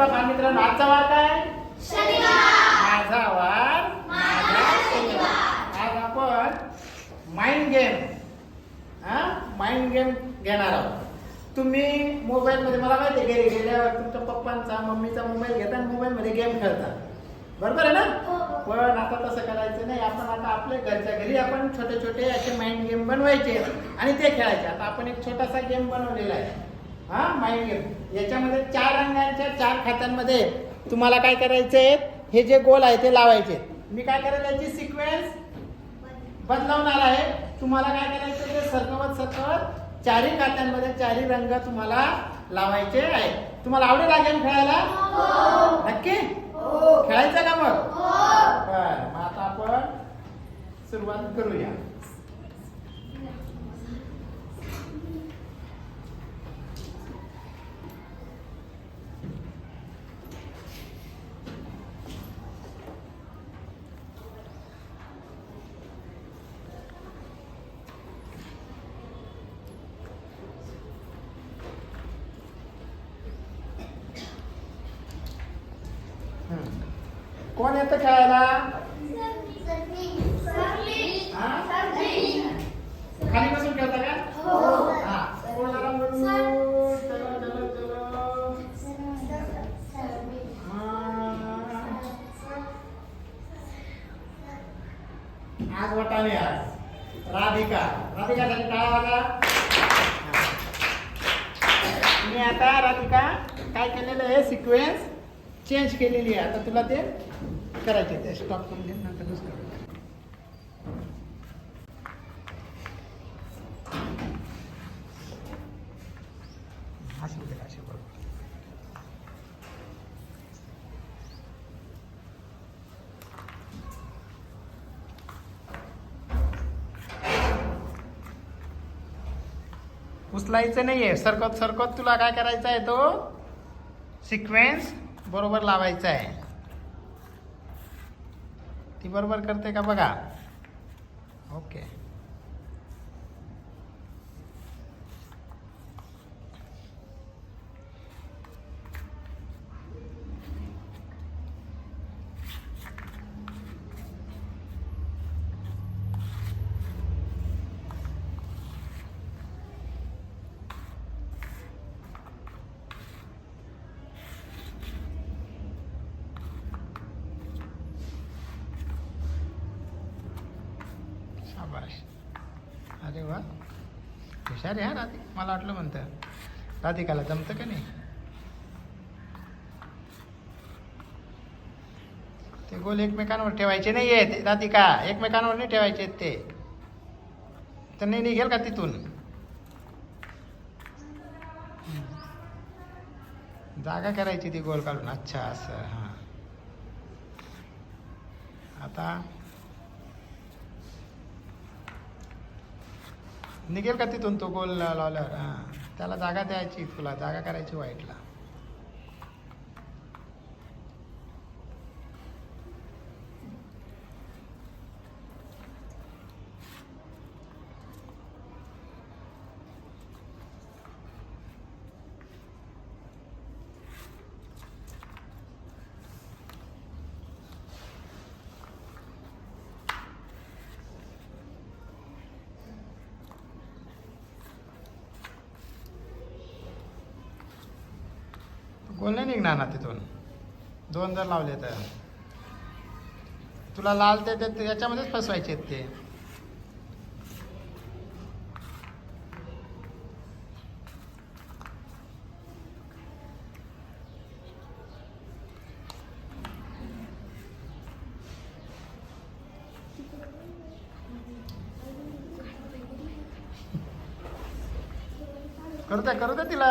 मित्रांनो आजचा वार काय? माझा वार आज आपण माइंड गेम हा? माइंड गेम घेणार आहोत. तुम्ही मोबाईलमध्ये मला माहिती आहे घरी गेल्यावर तुमच्या पप्पांचा मम्मीचा मोबाईल घेता आणि मोबाईलमध्ये गेम खेळता. बरोबर आहे ना? पण आता तसं करायचं नाही. आपण आता आपल्या घरच्या घरी आपण छोटे छोटे असे माइंड गेम बनवायचे आणि ते खेळायचे. आता आपण एक छोटासा गेम बनवलेला आहे. हा माइंड गेम याच्यामध्ये चार रंगांच्या चार खात्यांमध्ये तुम्हाला काय करायचंय? हे जे गोल आहे ते लावायचे. मी काय करेल याची सिक्वेन्स बदलवणार आहे. तुम्हाला काय करायचं ते? सरकवत सरकवत चारही खात्यांमध्ये चारही रंग तुम्हाला लावायचे आहे तुम्हाला आवडेल हा गेम खेळायला? नक्की? खेळायचं का मग? बर मग आता आपण सुरुवात करूया. येतं खेळायला? हा? खाली बसून खेळता का? हा. हा. आज वटाने आज. राधिका. राधिकासाठी टाळा वागा मी आता राधिका काय केलेलं आहे? सिक्वेन्स चेंज केलेली आहे. आता तुला ते करायचे ते स्टॉप करून घेऊन नंतर दुसरं करू. असू असे बरोबर. उचलायचं नाहीये. सरकत सरकत तुला काय करायचं आहे तो? सिक्वेन्स बरोबर लावायचा आहे ती बरोबर करते का बघा? ओके. अरे वा. हुशार आहे हा राधी मला वाटलं म्हणतं. राधिकाला जमतं का नाही? ते गोल एकमेकांवर ठेवायचे नाही आहेत राधिका. एकमेकांवर नाही ठेवायचे आहेत ते. तर नाही निघेल का तिथून? जागा करायची ती गोल काढून. अच्छा असं हां. आता निघेल का तिथून तो गोल लावल्यावर हां. त्याला जागा द्यायची तुला जागा करायची वाईटला गोल नाही निघणार ना तिथून? दोन जर लावले तर. तुला लाल ते याच्यामध्येच फसवायचे आहेत ते. करू द्या करू द्या तिला.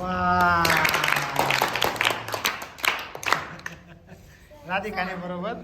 वा राधिकाने बरोबर